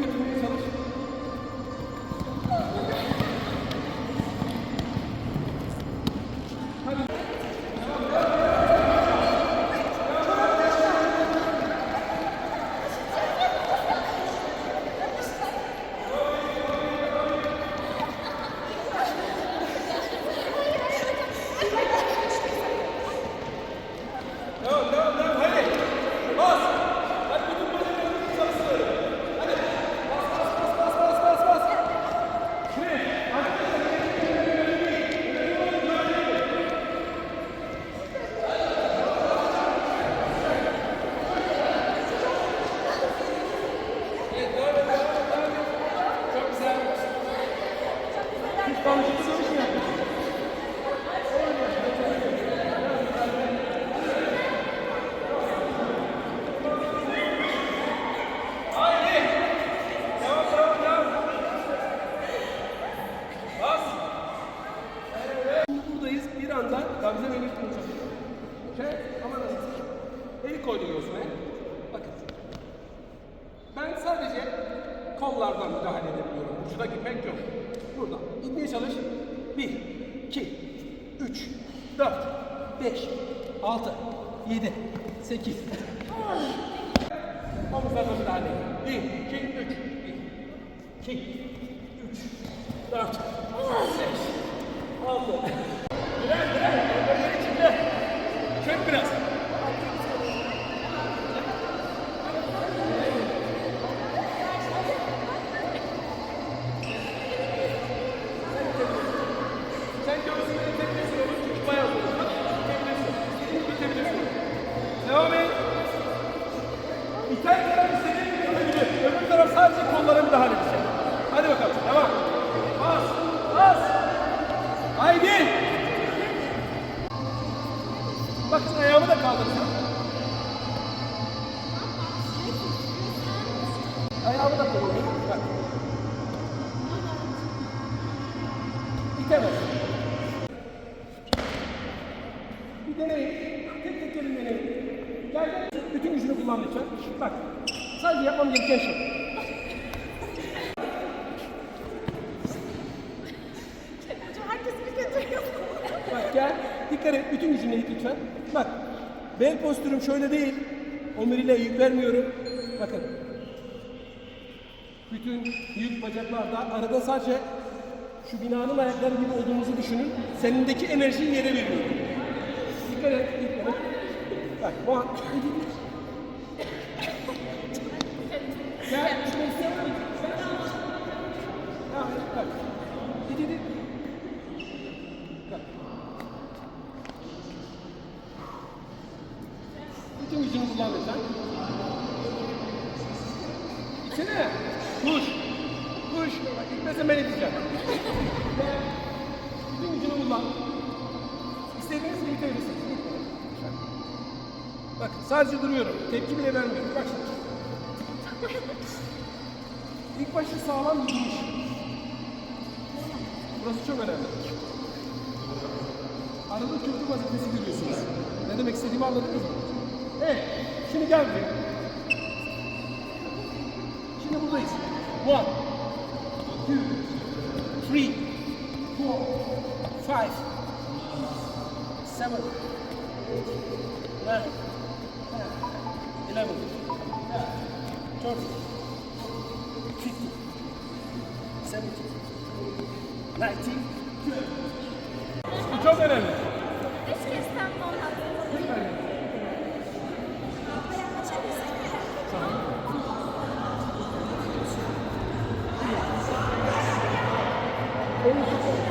Thank you. Gamze Mehmet konuşacak. Şey, aman nasıl? Eli koydu göğsüne. Bakın. Ben sadece kollardan müdahale edebiliyorum. Ucuna gitmek yok. Buradan. Gitmeye çalış. Bir, iki, üç, dört, beş, altı, yedi, sekiz, Omuzlarına müdahale. Bir, iki, üç. Bir, iki, üç, dört, beş, altı. Birer, birer. Ellerinin Devam et. İter taraf istediğini bitebilir. Öbür taraf sadece kollara müdahale edecek. Hadi bakalım. Devam. Bas. Bas. Haydi. Bakın ayağımı da kaldıracağım. Kullan lütfen. Bak. Sadece yapmam gereken şey. Bak gel. Dikkat et. Bütün gücünle it lütfen. Bak. Bel postürüm şöyle değil. Omuriyle yük vermiyorum. Bakın. Bütün yük bacaklarda. Arada sadece şu binanın ayakları gibi olduğumuzu düşünün. Senindeki enerjiyi yere veriyorum. Dikkat et. Dikkat et. Bak. Bu an. Bütün gücünü kullan lütfen. İçine. Kuş. Kuş. Gitmesen ben edeceğim. Bütün gücünü kullan. İstediğiniz gibi itebilirsiniz. Bak sadece duruyorum. Tepki bile vermiyorum. Bak şimdi. İlk başta sağlam duruş. Burası çok önemli. Arada köprü vazifesi görüyorsunuz. Ne demek istediğimi anladınız mı? Evet. Şimdi gel buraya. Şimdi buradayız. One, two, three, four, five, seven, nine, ten, eleven, twelve, fifteen, seventeen, nineteen, twenty. Bu çok önemli. Tam anlattım. Elini tut.